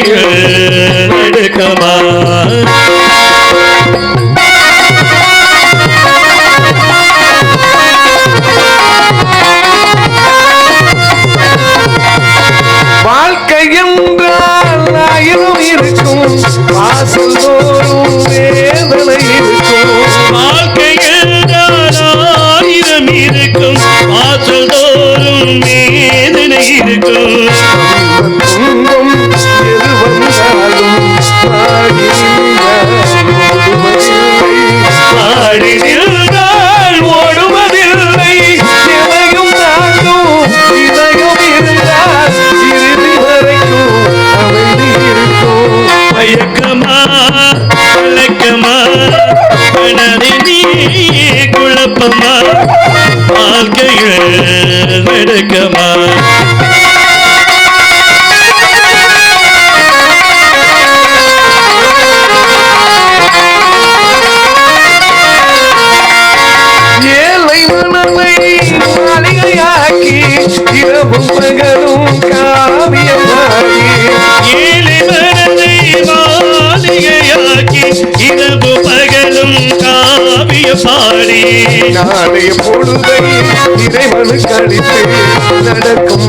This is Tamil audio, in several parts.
வாழ்க்கையில் நடுக்கமா பயமா கனதி நீ குழப்பமா வாழ்க்கையில் நடுக்கமா பாடி. நானே பொழுதை இறைவனு கழித்து நடக்கும் நடக்கும்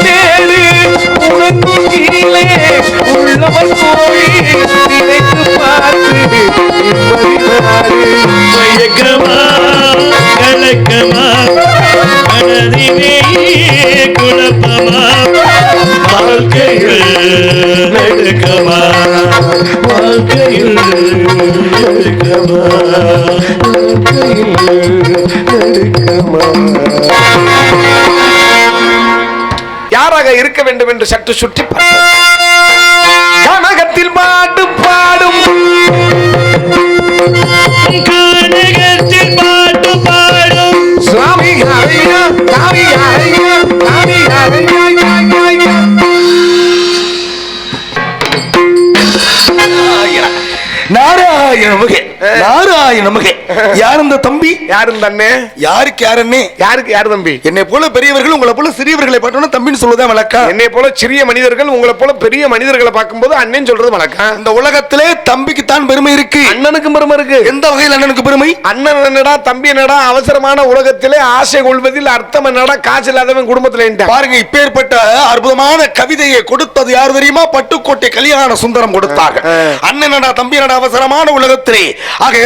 தேடு உனக்கு கீழே போய் நினைத்து பார்த்து இருக்க வேண்டும் என்று நாராயண நமகே. யார் இந்த தம்பி? யாரும் தண்ணே யாருக்கு யாருன்னே யாருக்கு யார் தம்பி என்னை போல பெரியவர்கள் உங்களை போல சிறியவர்களை பார்த்தோன்னா தம்பின்னு சொல்லுதான் வழக்கம். என்னை போல சிறிய மனிதர்கள் உங்களை போல பெரிய மனிதர்களை பார்க்கும்போது அண்ணன் சொல்றது வழக்கம். இந்த உலகத்திலே தம்பிக்கு தான் பெருமை இருக்கு. அண்ணனுக்கும் பெருமை இருக்கு. எந்த வகையில் அண்ணனுக்கு பெருமை? அண்ணன் என்னடா தம்பி என்னடா அவசரமான உலகத்திலே ஆசை கொள்வதில் அர்த்தம் என்னடா காசு இல்லாதவன் குடும்பத்துல. பாருங்க இப்பேற்பட்ட அற்புதமான கவிதையை கொடுத்தது யார் தெரியுமா? பட்டுக்கோட்டை கல்யாண சுந்தரம் கொடுத்தாங்க. அண்ணனடா தம்பி என்னடா அவசரமான உலகத்திலே. ஆக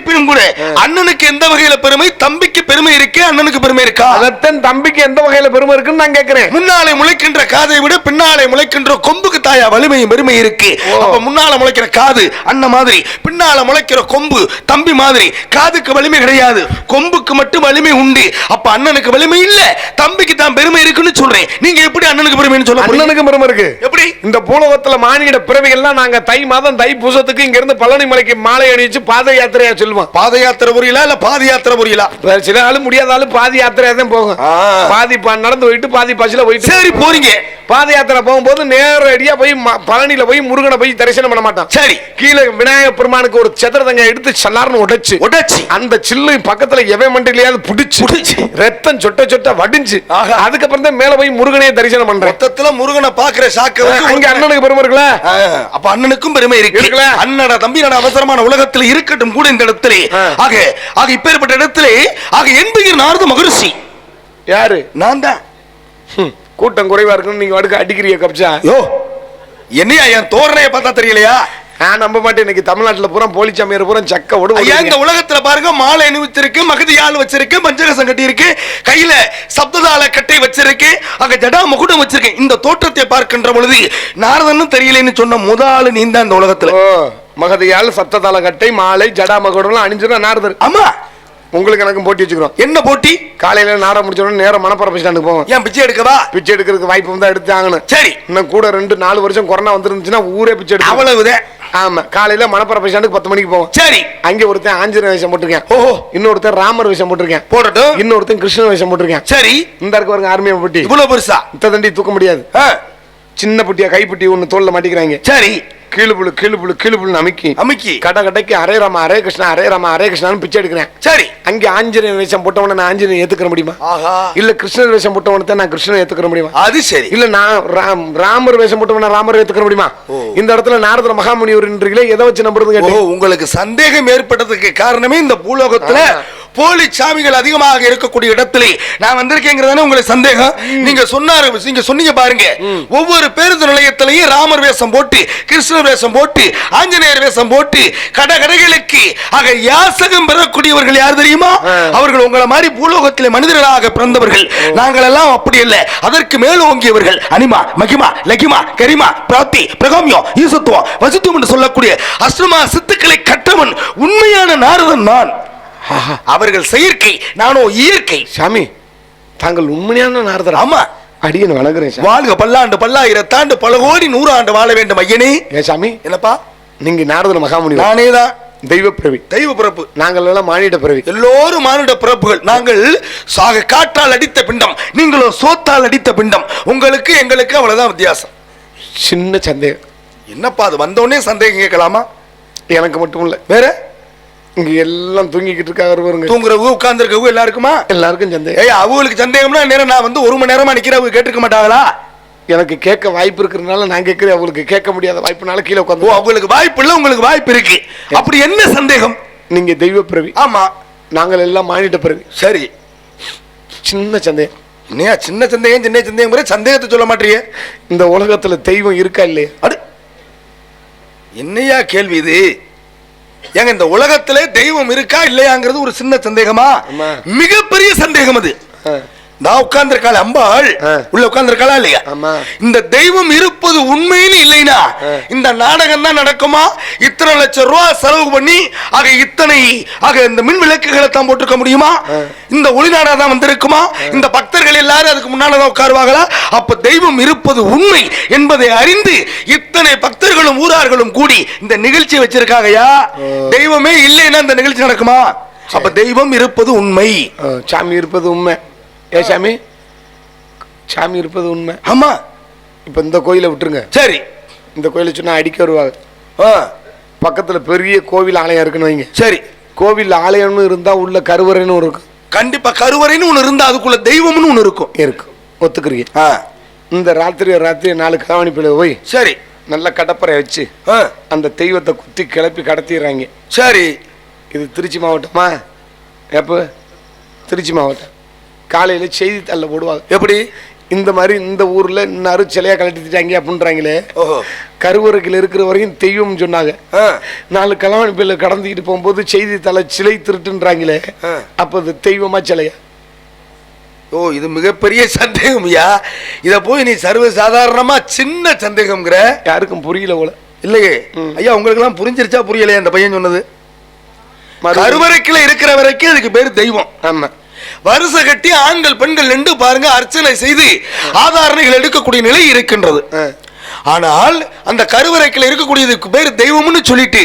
இருப்பினும் கூட அண்ணனுக்கு எந்த வகையில பெருமை? தம்பிக்கு பெருமை இருக்கு அண்ணனுக்கு பெருமை இருக்கா? அதத்தான் தம்பிக்கு எந்த வகையில பெருமை இருக்குன்னு நான் கேட்கிறேன் முன்னாலே முளைக்கின்ற காதை விட பின்னாலே முளைக்கின்ற கொம்புக்கு தாயா வலிமையும் பெருமை இருக்கு. அப்ப முன்னால முளைக்கிற காது அண்ணன் மாதிரி பின்னால முளைக்கிற கொம்பு தம்பி மாதிரி காதுக்கு வலிமை கிடையாது. கொம்புக்கு மட்டும் வலிமை உண்டு. அப்ப அண்ணனுக்கு வலிமை இல்ல தம்பிக்கு தான் பெருமை இருக்குன்னு சொல்றேன். நீங்க எப்படி அண்ணனுக்கு பெருமைன்னு சொல்ல? அண்ணனுக்கு பெருமை இருக்கு. எப்படி? இந்த பூலோகத்துல மானிட பிறவிகள்லாம் நாங்க தை மாதம் தை பூசத்துக்கு இங்க இருந்து பழனி மலைக்கு மாலை அணிவிச்சு பாத யாத்திரையா சொல்லுவோம் பாத யாத்திரை புரியலா இல்ல பாத யாத்திரை புரியலா? சில ஆளு முடியாத ஆளு பாதி யாத்திரையா தான் போகும். பாதி நடந்து போயிட்டு பாதி பஸ்ல போயிட்டு. சரி போறீங்க. பாத யாத்திரை போகும்போது நேரடியா போய் பழனியில போய் முருகனை போய் தரிசனம் பண்ண மாட்டான். சரி. கீழே விநாயகர் பெருமானுக்கு ஒரு சதுரதங்க எடுத்து சல்லார்னு உடைச்சு. உடைச்சி. அந்த சில்லு பக்கத்துல எவன் மண்டிலையாவது புடிச்சு. புடிச்சு. ரத்தம் சொட்ட சொட்ட வடிஞ்சு. அதுக்கப்புறம் தான் மேல போய் முருகனையே தரிசனம் பண்றேன். மொத்தத்துல முருகனை பாக்குற சாக்க அங்க அண்ணனுக்கு பெருமை இருக்குல்ல? அப்ப அண்ணனுக்கும் பெருமை இருக்கு? அண்ணனோட தம்பியோட அவசரமான உலகத்துல இருக்கட்டும் கூட இந்த இடத்துல ஆ. ஆக ஆக இப்பேற்பட்ட இடத்துல ஆக என்புகிர் நாரத மகரிஷி. யாரு? நான் தான். கூட்டம் குறைவா இருக்குன்னு நீங்க வடுக்க அடிக்கிறிய கப்சா யோ என்னையா என் தோரணைய பார்த்தா தெரியலையா? நான் நம்ப மாட்டேன் இன்னைக்கு தமிழ்நாட்டுல பூரா போலி சாமியார் பூரா சக்க ஐயா இந்த உலகத்துல பாருங்க மாலை அணிவிச்சிருக்கு மகதி ஆள் வச்சிருக்கு மஞ்சகசம் கட்டி இருக்கு கையில சப்ததாள கட்டை வச்சிருக்கு அங்க ஜடா முகுடம் வச்சிருக்கு. இந்த தோற்றத்தை பார்க்கின்ற பொழுது நாரதன்னு தெரியலன்னு சொன்ன முதல் நீ தான் இந்த உலகத்துல. மகதையால் சப்ததாள கட்டை மாலை ஜடா மகுடம்லாம் அணிஞ்சுனா நாரதர். ஆமா. உங்களுக்கு எனக்கும் போட்டி வச்சுக்கிறோம். என்ன போட்டி? காலையில நாடகம் முடிச்ச உடனே நேரம் மணப்பரப்பு ஸ்டாண்டுக்கு போவோம். ஏன் பிச்சை எடுக்கவா? பிச்சை எடுக்கிறதுக்கு வாய்ப்பு வந்தா எடுத்து ஆகணும். சரி. இன்னும் கூட ரெண்டு நாலு வருஷம் கொரோனா வந்துருந்துச்சுன்னா ஊரே பிச்சை எடுத்து அவ்வளவுதான் ஆமா. காலையில மணப்பரப்பு ஸ்டாண்டுக்கு பத்து மணிக்கு போவோம். சரி. அங்க ஒருத்தன் ஆஞ்சநேய வேஷம் போட்டிருக்கேன். ஓஹோ. இன்னொருத்தன் ராமர் வேஷம் போட்டிருக்கேன். போடட்டும். இன்னொருத்தன் கிருஷ்ண வேஷம் போட்டிருக்கேன். சரி. இந்த இருக்க பாருங்க ஆர்மியை பொட்டி. இவ்வளவு பெருசா? இத்த தண்டி தூக்க முடியாது. சின்ன புட்டியா கைப்புட்டி ஒண்ணு தோல்ல மாட்டிக்கிறாங்க. சரி. கீழு புழு கீழு புழு கீழு புழு அமுக்கி அமுக்கி. கடை கடைக்கு அரே ராமா அரே கிருஷ்ணா அரே ராமா அரே கிருஷ்ணான்னு பிச்சை எடுக்கிறேன். சரி. அங்கே ஆஞ்சநேயர் வேஷம் போட்டவன நான் ஆஞ்சநேயர் ஏத்துக்கிற முடியுமா? இல்ல கிருஷ்ணர் வேஷம் போட்டவனத்தை நான் கிருஷ்ணன் ஏத்துக்கிற முடியுமா? அது சரி. இல்ல நான் ராம் ராமர் வேஷம் போட்டவன ராமர் ஏத்துக்கிற முடியுமா? இந்த இடத்துல நாரதர் மகாமுனிவர்ன்றீங்களே எதை வச்சு நம்புறது உங்களுக்கு சந்தேகம் ஏற்பட்டதுக்கு காரணமே இந்த பூலோகத்துல போலி சாமிகள் அதிகமாக இருக்கக்கூடிய இடத்திலே நான் வந்திருக்கேங்கிறதானே உங்களுக்கு சந்தேகம்? நீங்க சொன்னாரு நீங்க சொன்னீங்க பாருங்க. ஒவ்வொரு பேருந்து நிலையத்திலையும் ராமர் வேஷம் போட்டு கிருஷ்ணர் வேஷம் போட்டு ஆஞ்சநேயர் வேஷம் போட்டு கடை கடைகளுக்கு ஆக யாசகம் பெறக்கூடியவர்கள் யார் தெரியுமா? அவர்கள் உங்களை மாதிரி பூலோகத்திலே மனிதர்களாக பிறந்தவர்கள். நாங்கள் எல்லாம் அப்படி இல்லை. அதற்கு மேல் ஓங்கியவர்கள். அனிமா மகிமா லகிமா கரிமா பிராப்தி பிரகோமியம் ஈசத்துவம் வசித்துவம் என்று சொல்லக்கூடிய அஷ்டமா சித்துக்களை கற்றவன் உண்மையான நாரதன் நான். அவர்கள் செயற்கை நானோ இயற்கை. சாமி தாங்கள் உண்மையான நாரதர்? ஆமா. அடியன் வணங்குறேன் வாழ்க பல்லாண்டு பல்லாயிரத்தாண்டு பல கோடி நூறு ஆண்டு வாழ வேண்டும் ஐயனே. ஏன் சாமி என்னப்பா? நீங்க நாரதர் மகாமுனிவர். நானே தான் தெய்வ பிறவி தெய்வ பிறப்பு. நாங்கள் எல்லாம் மானிட பிறவி. எல்லோரும் மானுட பிறப்புகள். நாங்கள் சாக காற்றால் அடித்த பிண்டம் நீங்களும் சோத்தால் அடித்த பிண்டம். உங்களுக்கு எங்களுக்கு அவ்வளவுதான் வித்தியாசம். சின்ன சந்தேகம். என்னப்பா அது? வந்தோடனே சந்தேகம் கேட்கலாமா? எனக்கு மட்டும் இல்ல. வேற? இங்க எல்லாம் தூங்கிக்கிட்டு இருக்காங்க வருவாருங்க தூங்குறவங்க உட்கார்ந்துருக்கவங்க எல்லாருக்குமா? எல்லாருக்கும் சந்தேகம். ஏய் அவங்களுக்கு சந்தேகம்னா நேரம் நான் வந்து ஒரு மணி நேரமா நிக்கிறவங்க கேட்டிருக்க மாட்டாங்களா? எனக்கு கேட்க வாய்ப்பு இருக்கிறதுனால நான் கேட்கிறேன் அவங்களுக்கு கேட்க முடியாத வாய்ப்புனால கீழே உட்காந்து அவங்களுக்கு வாய்ப்பு இல்ல உங்களுக்கு வாய்ப்பு இருக்கு. அப்படி என்ன சந்தேகம்? நீங்க தெய்வ பிறவி. ஆமா. நாங்கள் எல்லாம் மானிட பிறவி. சரி. சின்ன சந்தேகம். என்னையா சின்ன சந்தேகம் சின்ன சந்தேகம் சந்தேகத்தை சொல்ல மாட்டீங்க இந்த உலகத்துல தெய்வம் இருக்கா இல்லையா? அடு. என்னையா கேள்வி இது? ஏங்க இந்த உலகத்திலே தெய்வம் இருக்கா இல்லையாங்கிறது ஒரு சின்ன சந்தேகமா. மிகப்பெரிய சந்தேகம் அது. நான் உட்கார்ந்திருக்காள் அம்பாள். உள்ள உட்கார்ந்திருக்காளா இல்லையா. இந்த தெய்வம் இருப்பது உண்மைன்னு இல்லைனா இந்த நாடகம் தான் நடக்குமா? இத்தனை லட்சம் ரூபாய் செலவு பண்ணி ஆக இத்தனை ஆக இந்த மின் விளக்குகளை தான் போட்டிருக்க முடியுமா? இந்த ஒளிநாடா தான் வந்திருக்குமா? இந்த பக்தர்கள் எல்லாரும் அதுக்கு முன்னால தான் உட்காருவாங்களா? அப்ப தெய்வம் இருப்பது உண்மை என்பதை அறிந்து இத்தனை பக்தர்களும் ஊரார்களும் கூடி இந்த நிகழ்ச்சி வச்சிருக்காங்கயா தெய்வமே இல்லைன்னா இந்த நிகழ்ச்சி நடக்குமா? அப்ப தெய்வம் இருப்பது உண்மை. சாமி இருப்பது உண்மை. ஏ சாமி? சாமி இருப்பது உண்மை. ஆமா. இப்ப இந்த கோயிலை விட்டுருங்க. சரி. இந்த கோயிலை சொன்னா அடிக்க வருவாங்க. ஆ, பக்கத்துல பெரிய கோவில் ஆலயம் இருக்குன்னு வைங்க. சரி. கோவில் ஆலயம்னு இருந்தா உள்ள கருவறைன்னு ஒரு இருக்கும். கண்டிப்பா கருவறைன்னு ஒண்ணு இருந்தா அதுக்குள்ள தெய்வம்னு ஒண்ணு இருக்கும். இருக்கும் ஒத்துக்கிறீங்க. ஆ, இந்த ராத்திரி ராத்திரி நாலு கவனி பிள்ளை போய் சரி. நல்ல கடப்பறை வச்சு அந்த தெய்வத்தை குத்தி கிளப்பி கடத்திடுறாங்க. சரி. இது திருச்சி மாவட்டமா? எப்போ? திருச்சி மாவட்டம். காலையில செய்தித்தாளில் போடுவாங்க. எப்படி? இந்த மாதிரி இந்த ஊர்ல இன்னாரு சிலையா கலட்டிட்டாங்க அப்படின்றாங்களே ஓஹோ. கருவறையில் இருக்கிற வரையும் தெய்வம் சொன்னாங்க. நாலு கலவாணி பிள்ளை கடந்திக்கிட்டு போகும்போது செய்தித்தாள சிலை திருட்டுன்றாங்களே. அப்போ அது தெய்வமா சிலையா? ஓ இது மிகப்பெரிய சந்தேகம்யா இத போய் நீ சர்வ சாதாரணமா சின்ன சந்தேகம்ங்கிற. யாருக்கும் புரியல போல. இல்லையே. ஐயா உங்களுக்கு எல்லாம் புரிஞ்சிருச்சா புரியலையா அந்த பையன் சொன்னது. கருவறைக்குள்ள இருக்கிற வரைக்கும் அதுக்கு பேரு தெய்வம். ஆமா. வருஷ கட்டி ஆண்கள் பெண்கள் நின்று பாருங்க அர்ச்சனை செய்து ஆதாரணைகள் எடுக்கக்கூடிய நிலை இருக்கின்றது. ஆனால் அந்த கருவறைக்குள்ள இருக்கக்கூடியதுக்கு பேர் தெய்வம்னு சொல்லிட்டு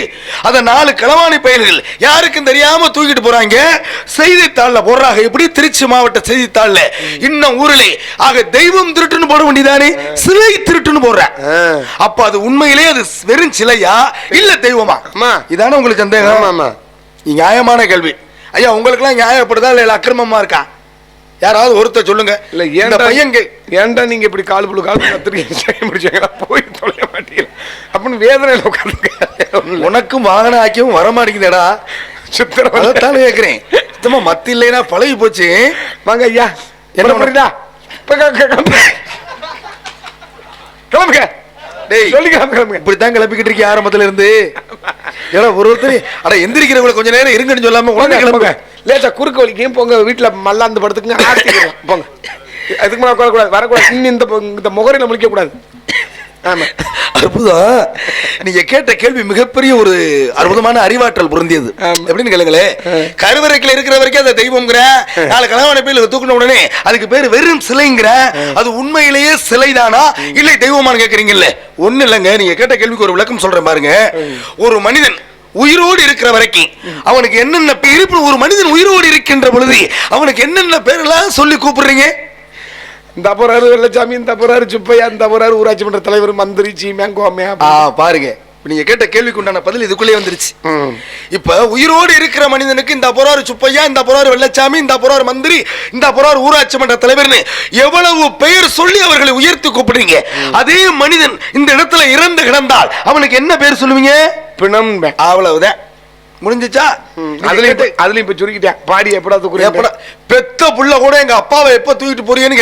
அத நாலு களவாணி பயல்கள் யாருக்கும் தெரியாம தூக்கிட்டு போறாங்க? செய்தித்தாள்ல போடுறாங்க. எப்படி? திருச்சி மாவட்ட செய்தித்தாள்ல. இன்னும் ஊரிலே ஆக தெய்வம் திருட்டுன்னு போட வேண்டியதானே? சிலை திருட்டுன்னு போடுற ஆ. அப்ப அது உண்மையிலே அது வெறும் சிலையா? இல்ல தெய்வமா. இதானே உங்களுக்கு சந்தேகம்? நியாயமான கேள்வி. ஐயா உங்களுக்கெல்லாம் நியாயப்படுதா இல்ல அக்கிரமமா இருக்கா? யாராவது ஒருத்தர் சொல்லுங்க. இல்ல ஏன்டா பையன் ஏன்டா நீங்க இப்படி கால் புழு கால் கத்திரிக்கை முடிச்சாங்களா போய் தொலைய மாட்டீங்க அப்படின்னு வேதனையில உட்காந்து உனக்கும் வாகனம் ஆக்கியும் வர மாட்டேங்குதேடா. சித்திரம் அதைத்தான் கேட்கிறேன் சுத்தமா மத்தி இல்லைன்னா பழகி போச்சு. வாங்க ஐயா. என்ன க- கிளம்புங்க. டேய். சொல்லி கிளம்பு கிளம்புங்க இப்படித்தான் கிளப்பிக்கிட்டு இருக்கீங்க ஆரம்பத்துல இருந்து ஏன்னா ஒரு ஒருத்தர் அட எந்திரிக்கிறவங்களை கொஞ்ச நேரம் இருங்கன்னு சொல்லாம உடனே கிளம்புங்க லேசா குறுக்கு வலிக்கையும் போங்க வீட்டுல மல்லாந்து படுத்துக்குங்க போங்க. அதுக்கு மேல வரக்கூடாது. இந்த இந்த முகரையில முழிக்க கூடாது ஆமா அற்புதம். நீங்க கேட்ட கேள்வி மிகப்பெரிய ஒரு அற்புதமான அறிவாற்றல் பொருந்தியது. எப்படின்னு கேளுங்களே. கருவறைக்குள்ள இருக்கிற வரைக்கும் அந்த தெய்வம்ங்கிற நாலு கலவான பேர் தூக்கின உடனே அதுக்கு பேர் வெறும் சிலைங்கிற அது உண்மையிலேயே சிலைதானா? இல்லை தெய்வமானு கேக்குறீங்கல்ல. ஒண்ணு இல்லைங்க. நீங்க கேட்ட கேள்விக்கு ஒரு விளக்கம் சொல்றேன் பாருங்க. ஒரு மனிதன் உயிரோடு இருக்கிற வரைக்கும் அவனுக்கு என்னென்ன பேர் இப்ப ஒரு மனிதன் உயிரோடு இருக்கின்ற பொழுது அவனுக்கு என்னென்ன பேரெல்லாம் சொல்லி கூப்பிடுறீங்க? இந்த போறாரு வெள்ளச்சாமி இந்த போறாரு சுப்பையா இந்த போறாரு ஊராட்சி மன்ற தலைவர் மந்திரி சீமியா கோமியா பாருங்க. நீங்க கேட்ட கேள்விக்கு உண்டான பதில் இதுக்குள்ளே வந்துருச்சு. இப்ப உயிரோடு இருக்கிற மனிதனுக்கு இந்த புறாரு சுப்பையா இந்த புறாரு வெள்ளச்சாமி இந்த புறாரு மந்திரி இந்த புறாரு ஊராட்சி மன்ற தலைவர்னு எவ்வளவு பெயர் சொல்லி அவர்களை உயர்த்தி கூப்பிடுறீங்க? அதே மனிதன் இந்த இடத்துல இறந்து கிடந்தால் அவனுக்கு என்ன பேர் சொல்லுவீங்க? பிணம் அவ்வளவுதான். முடிஞ்சுச்சா? அதுலயும் இப்ப- அதுலயும் இப்ப சுருக்கிட்டேன். பாடி எப்படாது எப்படா குறிப்பிட பெத்த புள்ள கூட எங்க அப்பாவை எப்ப தூக்கிட்டு போறீங்கன்னு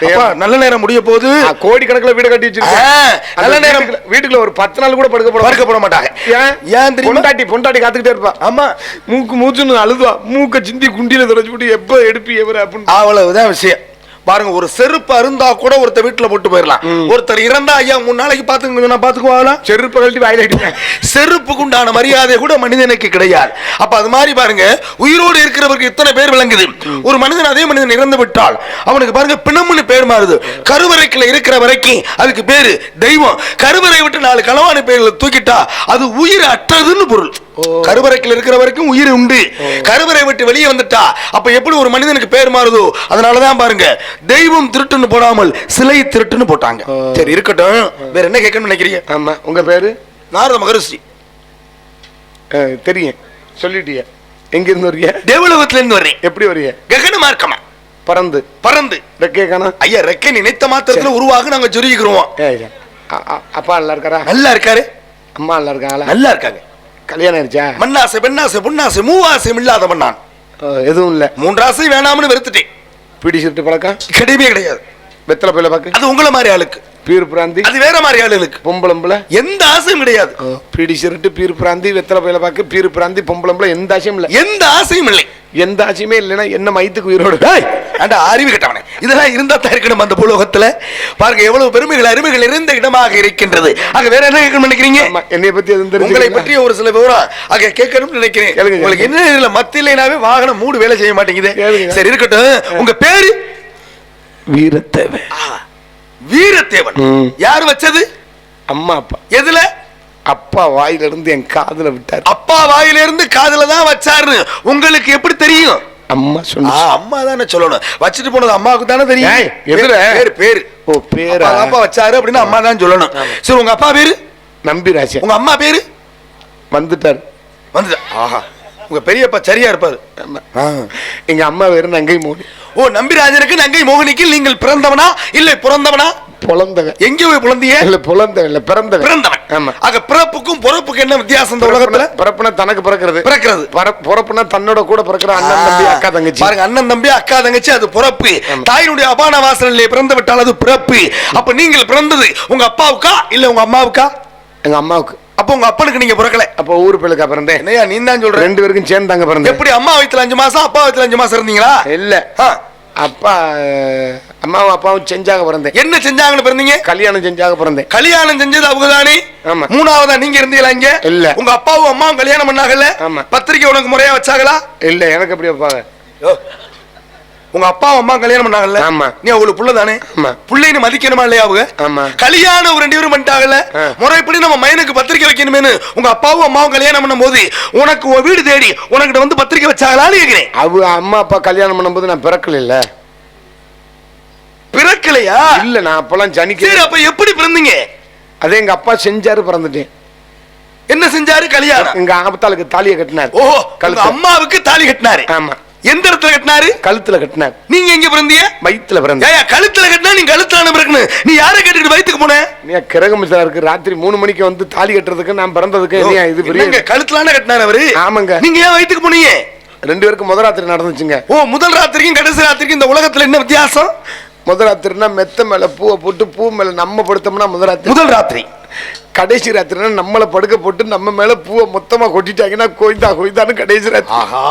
கேட்க நல்ல நேரம் முடிய போகுது. கோடி கணக்குல வீடு கட்டி வச்சிருக்கேன். நல்ல நேரம் வீட்டுக்குள்ள- ஒரு பத்து நாள் கூட படுக்க போட படுக்க போட மாட்டாங்க. ஏன்? ஏன் தெரியுமா? பொண்டாட்டி பொண்டாட்டி காத்துக்கிட்டே இருப்பா. ஆமா. மூக்கு மூச்சுன்னு அழுதுவா. மூக்க சிந்தி குண்டியில தொடச்சு விட்டு எப்ப எடுப்பி எவரு அப்படின்னு அவ்வளவுதான் விஷயம். பாருங்க ஒரு செருப்பு அருந்தா கூட ஒருத்தர் வீட்டுல போட்டு போயிடலாம் ஒருத்தர் இறந்தா ஐயா மூணு நாளைக்கு பாத்துக்கோங்க நான் பாத்துக்குவாங்களா செருப்பு கழட்டி வாயில செருப்புக்கு உண்டான மரியாதை கூட மனிதனுக்கு கிடையாது. அப்ப அது மாதிரி பாருங்க உயிரோடு இருக்கிறவருக்கு இத்தனை பேர் விளங்குது? ஒரு மனிதன் அதே மனிதன் இறந்து விட்டால் அவனுக்கு பாருங்க பிணம்னு பேர் மாறுது. கருவறைக்குள்ள இருக்கிற வரைக்கும் அதுக்கு பேரு தெய்வம். கருவறை விட்டு நாலு களவான பேர்களை தூக்கிட்டா அது உயிர் அற்றதுன்னு பொருள். கருவறைக்குள்ள இருக்கிற வரைக்கும் உயிர் உண்டு. கருவறை விட்டு வெளியே வந்துட்டா அப்ப எப்படி ஒரு மனிதனுக்கு பேர் மாறுதோ? அதனாலதான் பாருங்க தெய்வம் திருட்டுன்னு போடாமல் சிலை திருட்டுன்னு போட்டாங்க. சரி இருக்கட்டும். வேற என்ன கேட்கணும்னு நினைக்கிறீங்க? ஆமா உங்க பேரு? நாரத மகரிஷி. தெரியும். சொல்லிட்டிய. எங்க இருந்து வரீங்க தேவலோகத்துல இருந்து வர்றேன். எப்படி வரீங்க ககன மார்க்கமா. பறந்து. பறந்து. ரெக்கே காணோம். ஐயா ரெக்கை நினைத்த மாத்திரத்துல உருவாக நாங்க அ- அப்பா நல்லா இருக்காரா? நல்லா இருக்காரு. அம்மா நல்லா இருக்காங்களா? நல்லா இருக்காங்க. கல்யாணம் ஆயிடுச்சா மண்ணாசை பெண்ணாசை பொன்னாசை மூவாசை இல்லாத மண்ணான். எதுவும் இல்ல. மூன்றாசை வேணாம்னு வெறுத்துட்டேன். பிடி சிட்டு பழக்கம்? கிடையவே கிடையாது. வெத்தலை பையில பாக்கு அது உங்கள மாதிரி ஆளுக்கு. Beer brandy. அது வேற மாதிரி ஆளுகளுக்கு. பொம்பளம்புல எந்த ஆசையும் கிடையாது. பீடி சிரட்டு பீர் பிராந்தி வெத்தலை பையில பாக்கு பீர் பிராந்தி பொம்பளம்புல எந்த ஆசையும் இல்ல. எந்த ஆசையும் இல்லை. எந்த ஆசையுமே இல்லைன்னா என்ன மைத்துக்கு உயிரோடு? ஏன்டா அறிவு கட்டவனே. இதெல்லாம் இருந்தா தான் இருக்கணும் அந்த பூலோகத்துல. பாருங்க எவ்வளவு பெருமைகள் அருமைகள் இருந்த இடமாக இருக்கின்றது. ஆக வேற என்ன கேட்கணும்னு நினைக்கிறீங்க? ஆமா, என்னைய பத்தி உங்களை பற்றிய ஒரு சில விவரம் அங்க கேட்கணும்னு நினைக்கிறேன். உங்களுக்கு என்ன இதுல மத்தியிலேனாவே வாகனம் மூடு வேலை செய்ய மாட்டேங்குது. சரி இருக்கட்டும். உங்க பேரு? வீரத்தேவை வீரத்தேவன். யார் வச்சது? அம்மா அப்பா. எதுல? அப்பா வாயில இருந்து என் காதுல விட்டாரு. அப்பா வாயில இருந்து காதுல தான் வச்சாருன்னு உங்களுக்கு எப்படி தெரியும்? அம்மா சொன்ன அம்மா தானே சொல்லணும். வச்சுட்டு போனது அம்மாவுக்கு தானே தெரியும்? பேரு பேரு ஓ பேரா? அப்பா வச்சாரு அப்படின்னு அம்மா தான் சொல்லணும். சரி உங்க அப்பா பேரு? நம்பி ராசி உங்க அம்மா பேரு? வந்துட்டாரு. வந்து ஆஹா. உங்க பெரியப்பா சரியா இருப்பாரு. எங்க அம்மா வேறு நங்கை மோனி ஓ நம்பிராஜனுக்கு நங்கை மோகனிக்கு நீங்கள் பிறந்தவனா? இல்லை பிறந்தவனா? பொழந்தவன் எங்க போய் பிறந்தீங்க இல்ல பொழந்தவன் இல்ல பிறந்தவன். பிறந்தவன். ஆமா. ஆக பிறப்புக்கும் பொறப்புக்கும் என்ன வித்தியாசம் இந்த உலகத்துல? பிறப்புனா தனக்கு பிறக்கிறது. பிறக்கிறது. பிறப்புனா தன்னோட கூட பிறக்கிற அண்ணன் தம்பி அக்கா தங்கச்சி. பாருங்க அண்ணன் தம்பி அக்கா தங்கச்சி அது பிறப்பு. தாயினுடைய அபான வாசலிலே பிறந்து விட்டால் அது பிறப்பு. அப்ப நீங்கள் பிறந்தது உங்க அப்பாவுக்கா இல்ல உங்க அம்மாவுக்கா? எங்க அம்மாவுக்கு. அப்ப உங்க அப்பனுக்கு நீங்க பிறக்கல. அப்ப ஊர் பிள்ளைக்கா பிறந்தேன். என்னையா நீ தான் சொல்ற? ரெண்டு பேருக்கும் சேர்ந்தாங்க பிறந்தேன். எப்படி அம்மா வயித்துல அஞ்சு மாசம் அப்பா வயித்துல அஞ்சு மாசம் இருந்தீங்களா? இல்ல. அப்பா அம்மாவும் அப்பாவும் செஞ்சாக பிறந்தேன். என்ன செஞ்சாங்கன்னு பிறந்தீங்க? கல்யாணம் செஞ்சாக பிறந்தேன். கல்யாணம் செஞ்சது அவங்க தானே ஆமா. மூணாவதா நீங்க இருந்தீங்களா இங்க? இல்ல. உங்க அப்பாவும் அம்மாவும் கல்யாணம் பண்ணாங்கல்ல? ஆமா. பத்திரிக்கை உனக்கு முறையா வச்சாங்களா? இல்ல எனக்கு எப்படி வைப்பாங்க? உங்க அப்பாவும் அம்மா கல்யாணம் பண்ணாங்கல்ல? ஆமா. நீ அவங்களுக்கு புள்ள தானே ஆமா. புள்ளைன்னு மதிக்கணுமா இல்லையா அவங்க? ஆமா. கல்யாணம் ஒரு ரெண்டு பேரும் பண்ணிட்டாங்கல்ல. முறைப்படி நம்ம மயனுக்கு பத்திரிக்கை வைக்கணுமேனு உங்க அப்பாவும் அம்மாவும் கல்யாணம் பண்ணும்போது உனக்கு உன் வீடு தேடி உனக்கிட்ட வந்து பத்திரிக்கை வச்சாங்களான்னு கேக்குறேன். அவ அம்மா அப்பா கல்யாணம் பண்ணும்போது நான் பிறக்கல இல்ல. பிறக்கலையா? இல்ல நான் அப்பெல்லாம் சரி ஜனிக்க அப்ப எப்படி பிறந்தீங்க? அதே எங்க அப்பா செஞ்சாரு பிறந்துட்டேன். என்ன செஞ்சாரு? கல்யாணம். எங்க ஆபத்தாளுக்கு தாலியை கட்டினார். ஓ. அம்மாவுக்கு தாலி கட்டினாரு. ஆமா. எந்த இடத்துல கட்டினாரு? கழுத்துல கட்டினார். நீங்க எங்க பிறந்தீங்க? வயித்துல பிறந்த ஏயா கழுத்துல கட்டினா நீ கழுத்துல பிறக்கணும் நீ யாரை கட்டிட்டு வயித்துக்கு போன? நீ கிரகமிசலா இருக்கு. ராத்திரி மூணு மணிக்கு வந்து தாலி கட்டுறதுக்கு நான் பிறந்ததுக்கு நீ இது பெரிய கழுத்துலான கட்டினாரு அவரு? ஆமாங்க. நீங்க ஏன் வயித்துக்கு போனீங்க? ரெண்டு பேருக்கு முத ராத்திரி நடந்துச்சுங்க. ஓ முதல் ராத்திரிக்கும் கடைசி ராத்திரிக்கும் இந்த உலகத்துல என்ன வித்தியாசம்? முத ராத்திரினா மெத்த மேல பூவை போட்டு பூ மேல நம்ம படுத்தோம்னா முத ராத்திரி. முதல் ராத்திரி. கடைசி ராத்திரினா நம்மள படுக்க போட்டு நம்ம மேல பூவை மொத்தமா கொட்டிட்டாங்கன்னா கோய்தா கோய்தான்னு கடைசி ராத்திரி. ஆஹா.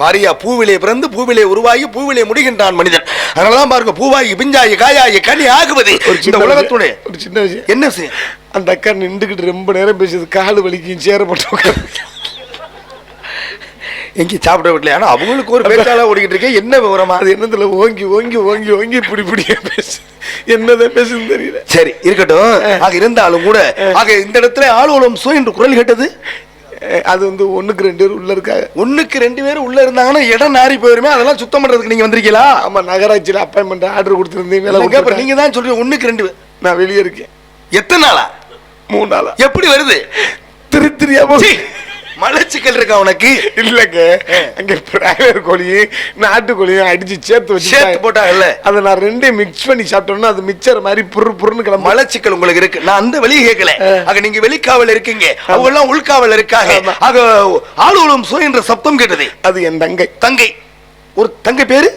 பாரியா பூவிலே பிறந்து பூவிலே உருவாகி பூவிலே முடிகின்றான் மனிதன். அதனாலதான் பாருங்க பூவாகி பிஞ்சாயி காயாயி கனி ஆகுவது ஒரு இந்த சின்ன உலகத்துடைய ஒரு சின்ன விஷயம். என்ன விஷயம்? அந்த அக்கா நின்றுகிட்டு ரொம்ப நேரம் பேசுது கால் வலிக்கும் சேர போட்டு உட்கார்ந்து. எங்க சாப்பிட வீட்டுல ஆனா அவங்களுக்கு ஒரு பேச்சாளா ஓடிக்கிட்டு இருக்கே என்ன விவரமா? அது என்னதுல ஓங்கி ஓங்கி ஓங்கி ஓங்கி இப்படி இப்படியே பேசு. என்னதான் பேசுன்னு தெரியல. சரி இருக்கட்டும். ஆக இருந்தாலும் கூட ஆக இந்த இடத்துல ஆளுவலம் சோ என்று குரல் கேட்டது? அது வந்து ஒண்ணுக்கு ரெண்டு பேர் உள்ள இருக்காங்க. ஒண்ணுக்கு ரெண்டு பேரும் உள்ள இருந்தாங்கன்னா இடம் நாரி போயிருமே அதெல்லாம் சுத்தம் பண்றதுக்கு நீங்க வந்திருக்கீங்களா? ஆமா நகராட்சியில அப்பாயின்மெண்ட் ஆர்டர் கொடுத்துருந்தீங்க அப்புறம் கொடுத்துட்டேன். நீங்க தான் சொல்றீங்க ஒண்ணுக்கு ரெண்டு பேர். நான் வெளியே இருக்கேன். எத்தனை நாளா? மூணு நாளா. எப்படி வருது? திரு திரியா மலச்சிக்கல் இருக்கா உனக்கு? இல்லங்க. அங்க பிராய்லர் கோழியும் நாட்டுக்கோழியும் அடிச்சு சேர்த்து வச்சு சேர்த்து போட்டாங்கல்ல அதை நான் ரெண்டையும் மிக்ஸ் பண்ணி சாப்பிட்டோம்னா அது மிக்சர் மாதிரி புரு புருன்னு கிளம்ப மலச்சிக்கல் உங்களுக்கு இருக்கு. நான் அந்த வெளியே கேட்கல. அங்க நீங்க வெளிக்காவல் இருக்கீங்க. அவங்க எல்லாம் உள்காவல் இருக்காங்க. ஆமா. அங்க ஆளுகளும் சோ என்ற சப்தம் கேட்டது. அது என் தங்கை. தங்கை. ஒரு தங்கை பேரு?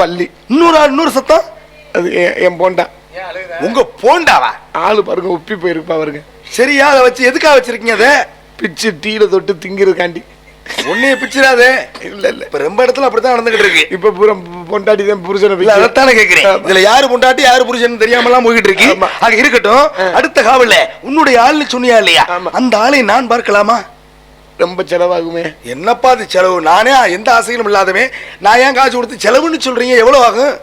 பள்ளி இன்னொரு ஆள், இன்னொரு சத்தம்? அது என் என் போண்டா. உங்க போண்டாவா? ஆளு பாருங்க உப்பி போயிருப்பா பாருங்க. சரியா அதை வச்சு எதுக்காக வச்சிருக்கீங்க அதை? பிச்சு டீல தொட்டு திங்கிறதுக்காண்டி. உன்னைய பிச்சிடாதே. இல்ல இல்ல. இப்ப ரொம்ப இடத்துல அப்படித்தான் நடந்துகிட்டு இருக்கு. இப்ப பூரா பொண்டாட்டி தான் புருஷனை இல்ல அதைத்தானே கேக்குறேன். இதுல யாரு பொண்டாட்டி யாரு புருஷன் தெரியாமலாம் போய்கிட்டு இருக்கு. அங்க இருக்கட்டும் அடுத்த காவல்ல உன்னுடைய ஆள்னு சொன்னியா இல்லையா. அந்த ஆளை நான் பார்க்கலாமா? ரொம்ப செலவாகுமே. என்னப்பா அது செலவு? நானே எந்த ஆசைகளும் இல்லாதவன். நான் ஏன் காசு கொடுத்து செலவுன்னு சொல்றீங்க? எவ்வளவு ஆகும்?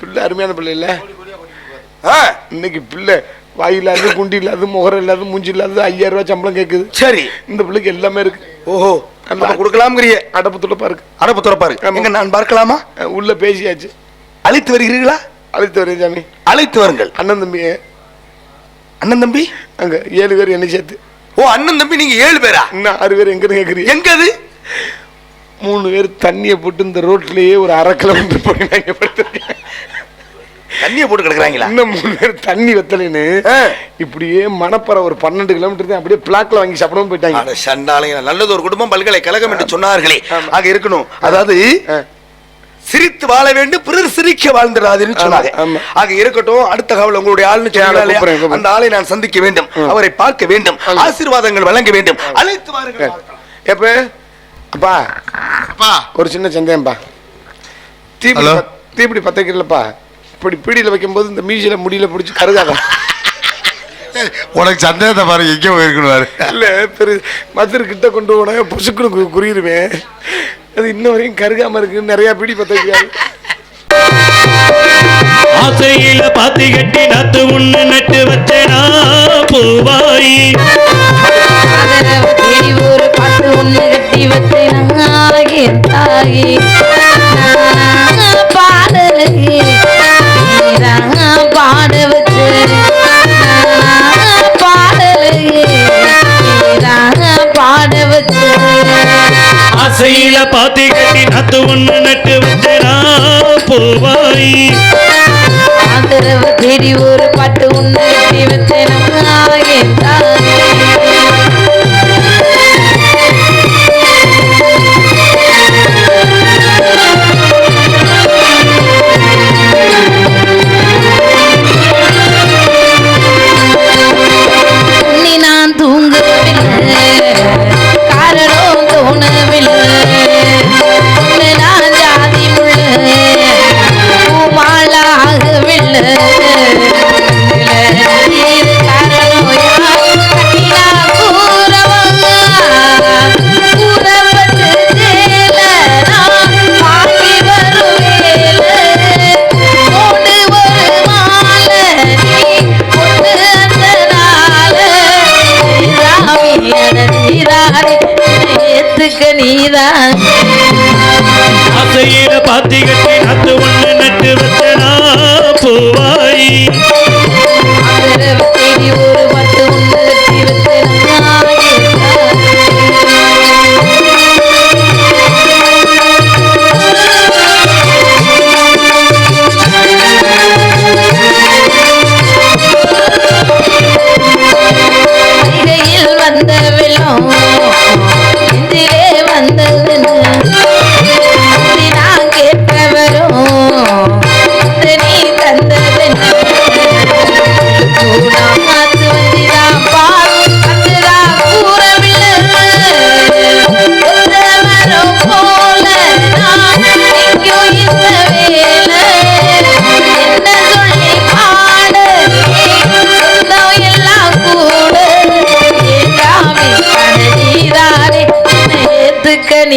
பிள்ளை அருமையான பிள்ளை இல்ல? இன்னைக்கு பிள்ளை வாய் இல்லாது குண்டி இல்லாது முகரம் இல்லாது மூஞ்சி இல்லாது ஐயாயிரம் ரூபாய் சம்பளம் கேக்குது. சரி. இந்த பிள்ளைக்கு எல்லாமே இருக்கு. ஓஹோ நம்ம கொடுக்கலாம்ங்கிறிய. அடப்பு துளப்பா இருக்கு அடப்பு துறப்பாரு ஆமா. எங்க நான் பார்க்கலாமா? உள்ள பேசியாச்சு. அழைத்து வருகிறீர்களா? அழைத்து வரேன் சாமி. அழைத்து வருங்கள். அண்ணன் தம்பி அண்ணன் தம்பி? அங்க ஏழு பேர் என்ன சேர்த்து. ஓ அண்ணன் தம்பி நீங்க ஏழு பேரா? இன்னும் ஆறு பேர் எங்கன்னு கேக்குறீங்க? எங்க அது மூணு பேர் தண்ணியை போட்டு இந்த ரோட்லயே ஒரு அரை கிலோமீட்டர் போய் நாங்க படுத்திருக்கேன். தண்ணிய போட்டு கிடக்குறாங்களா? இன்னும் மூணு பேர் தண்ணி வெத்தலைன்னு. இப்படியே மணப்பற ஒரு பன்னெண்டு கிலோமீட்டர் தான் அப்படியே பிளாக்ல வாங்கி சாப்பிடாம போயிட்டாங்க. அட சண்டாளைங்க நல்லது ஒரு குடும்பம் பல்கலைக்கழகம் என்று சொன்னார்களே. அங்க இருக்கணும். அதாவது. சிரித்து வாழ வேண்டும் பிறர் சிரிக்க வாழ்ந்துடாதுன்னு சொன்னாங்க. அங்க இருக்கட்டும் அடுத்த காவல் உங்களுடைய ஆள்னு. அந்த ஆளை நான் சந்திக்க வேண்டும் அவரை பார்க்க வேண்டும் ஆசீர்வாதங்கள் வழங்க வேண்டும். அழைத்து வாருங்கள் பார்க்கலாம். எப்ப? அப்பா. அப்பா. ஒரு சின்ன சந்தேகம்பா. தீபிடி தீபிடி பத்த வைக்கலப்பா இப்படி பீடியில வைக்கும்போது இந்த மீசில முடியல பிடிச்சி கருகாத. உனக்கு சந்தேகத்தை பாரு எங்கே போயிருக்கணும் இல்ல பெரு மதுரை கிட்ட கொண்டு போன புசுக்குன்னு குறியிருவேன் அது இன்ன வரையும் கருகாம இருக்கு நிறைய பீடி பத்த வைக்காது ஆசையில பாத்தி கட்டி நத்து உண்ணு நட்டு வச்சனா பூவாயி. ஒரு பாட்டு ஒண்ணு கட்டி வச்சேன். செய்யல பாத்தி கட்டி நத்து ஒண்ணு நட்டு வச்சனா போவாய். ஆதரவு தேடி ஒரு பாட்டு ஒண்ணு கட்டி வச்சேன்.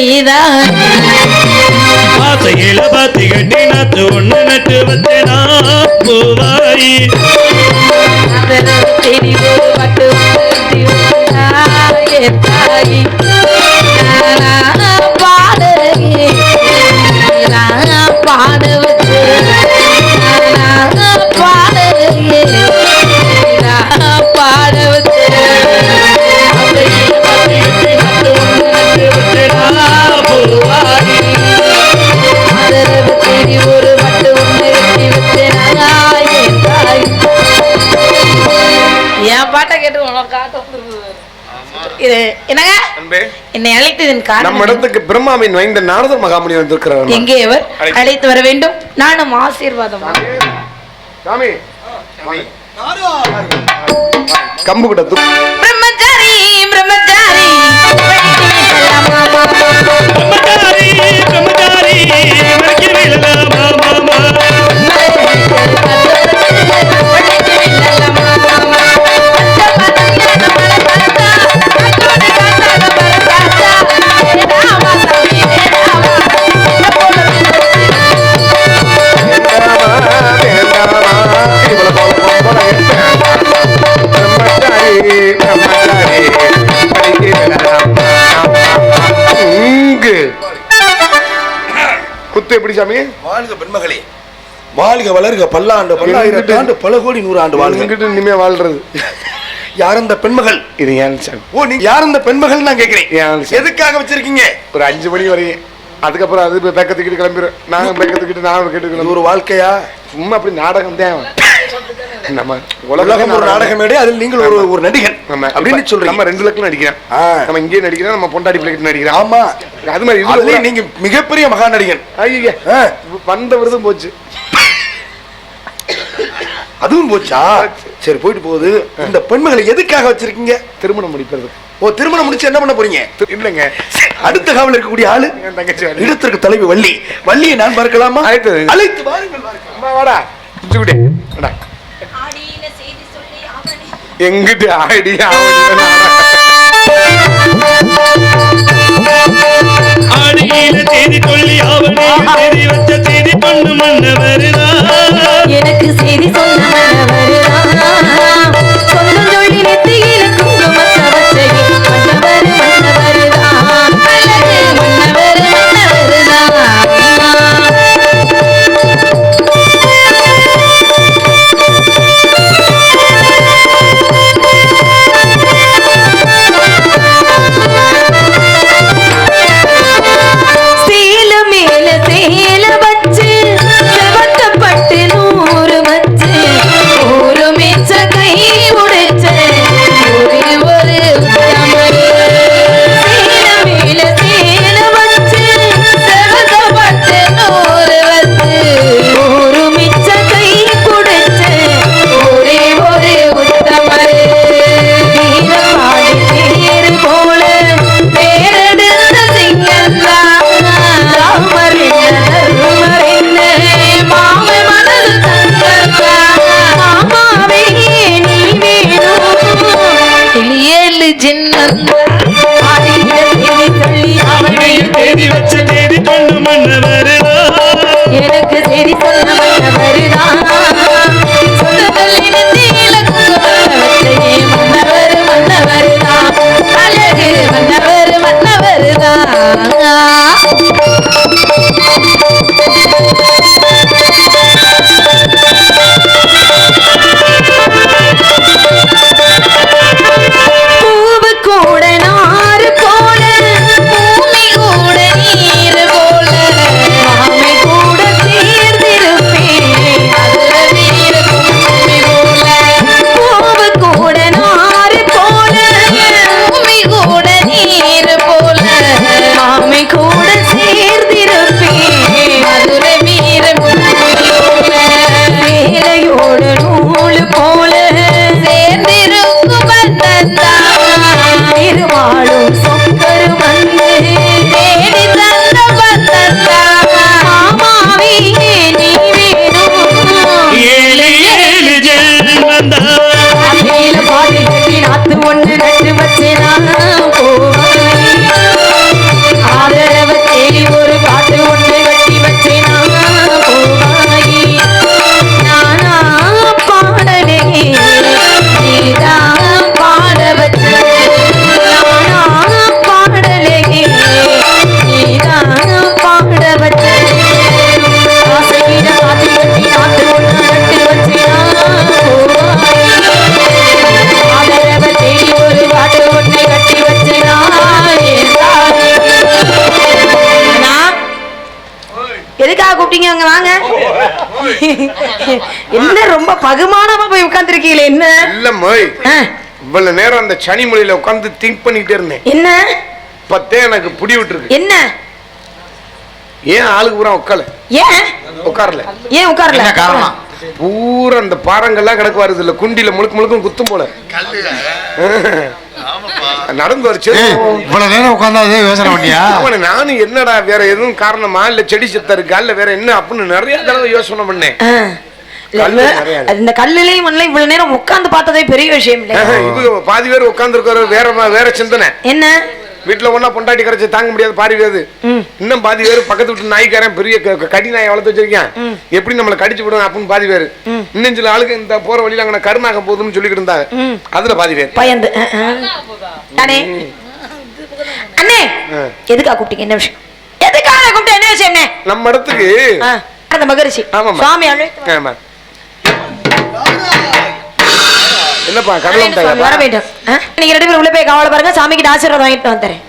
நீதான் ஆசையில பாத்தி கட்டி நத்து நட்டு வச்சனா பூவாயி பட்டு தாயி. நம்ம? இடத்துக்கு பிரம்மாவின் வைந்த நாரதர் மகாமுனி வந்திருக்கிறார் எங்கே அவர் அழைத்து- வர வேண்டும். நானும் ஆசீர்வாதம். சாமி கம்பு கூட தூக்கு பிரம்மச்சாரி பிரம்மச்சாரி பிரம்மச்சாரி. வாழ்க வளர்க பல்லாண்டு பல்லாயிரத்து ஆண்டு பல கோடி நூறு ஆண்டு வாழ்க இனிமே வாழ்றது. யார் அந்த பெண்மகள்? இது ஏன் ஓ நீ யார் அந்த பெண்மகள் நான் சாமி? எதுக்காக வச்சிருக்கீங்க? ஒரு அஞ்சு மணி வரையும். அதுக்கப்புறம் அது பெக்கத்துக்கிட்டு கிளம்பிடும் நாங்க பெக்கத்துக்கிட்டு நானும் கேட்டு இது கிளம்புறோம் ஒரு வாழ்க்கையா? சும்மா அப்படி நாடகம் தான் நம்ம உலகம் ஒரு நாடக மேடை அதில் நீங்கள் ஒரு ஒரு நடிகன் நம்ம அப்படின்னு சொல்றீங்க. நம்ம ரெண்டு லட்சம் நடிக்கிறேன். நம்ம இங்கேயும் நடிக்கிறோம் நம்ம பொண்டாடி பிள்ளைகிட்ட நடிக்கிறோம். ஆமா. அது மாதிரி நீங்க மிகப்பெரிய மகா நடிகன் ஐயையே, ஆ, வந்த விருதும் போச்சு. அதுவும் போச்சா? சரி போயிட்டு போகுது. இந்த பெண்மகளை எதுக்காக வச்சிருக்கீங்க? திருமணம் முடிக்கிறது ஓ திருமணம் முடிச்சு என்ன பண்ண போறீங்க? இல்லைங்க. அடுத்த காவல் இருக்கக்கூடிய ஆளு. இடத்திற்கு தலைவி வள்ளி. வள்ளியை நான் பார்க்கலாமா? அழைத்து. அழைத்து வாருங்கள் வாருங்கள். அம்மா, வாடா. எங்கிட்டு ஆடி ஆவடி ஆடியில தேதி கொள்ளி அவனே தேதி வச்ச தேதி பொண்ணு மன்னவருதான். எனக்கு செய்தி சொன்ன மன்னவருதான் இவ்வளவு நேரம் அந்த சனி மொழியில உட்காந்து திங்க் பண்ணிக்கிட்டே இருந்தேன். என்ன? பத்தே எனக்கு புடி விட்டுருக்கு. என்ன? ஏன் ஆளுக்கு பூரா உட்கால ஏன்? உட்காரல. ஏன் உட்காரல? என்ன காரணம்? பூரா அந்த பாறங்கள்லாம் கிடக்கு வருது இல்ல குண்டில முழுக்க முழுக்க குத்தும் போல. நடந்து வச்சு இவ்வளவு நேரம் உட்கார்ந்தா அதே யோசனை பண்ணியா? அவனை நானும் என்னடா வேற எதுவும் காரணமா? இல்ல செடி செத்த இருக்கா? இல்ல வேற என்ன? அப்படின்னு நிறைய தடவை யோசனை பண்ணேன். இந்த கல்லுலயும் மண்ணில இவ்வளவு நேரம் உட்கார்ந்து பார்த்ததே பெரிய விஷயம் இல்ல பாதி பேர் உட்கார்ந்து வேற வேற சிந்தனை. என்ன? வீட்டுல ஒண்ணா பொண்டாட்டி கரைச்சு தாங்க முடியாது ம். இன்னும் பாதி பேர் பக்கத்து வீட்டு நாய்க்காரன் பெரிய கடி நாயை வளர்த்து வச்சிருக்கேன். எப்படி நம்மள கடிச்சு விடும் அப்படின்னு பாதி பேரு. இன்னும் சில ஆளுக்கு இந்த போற வழியில அங்க கருணாக போகுதுன்னு சொல்லிக்கிட்டு இருந்தாங்க. அதுல பாதி பேர். பயந்து. அண்ணே. அண்ணே. எதுக்கா கூப்பிட்டீங்க? என்ன விஷயம்? எதுக்காக கூப்பிட்ட என்ன விஷயம் நம்ம இடத்துக்கு அந்த மகரிஷி. ஆமாம்மா. சுவாமி ஆமா. என்னப்பா ஆ? நீங்க ரெண்டு பேரும் உள்ள போய் கவலை பாருங்க சாமிக்கிட்ட ஆசீர்வாதம் வாங்கிட்டு வந்துறேன்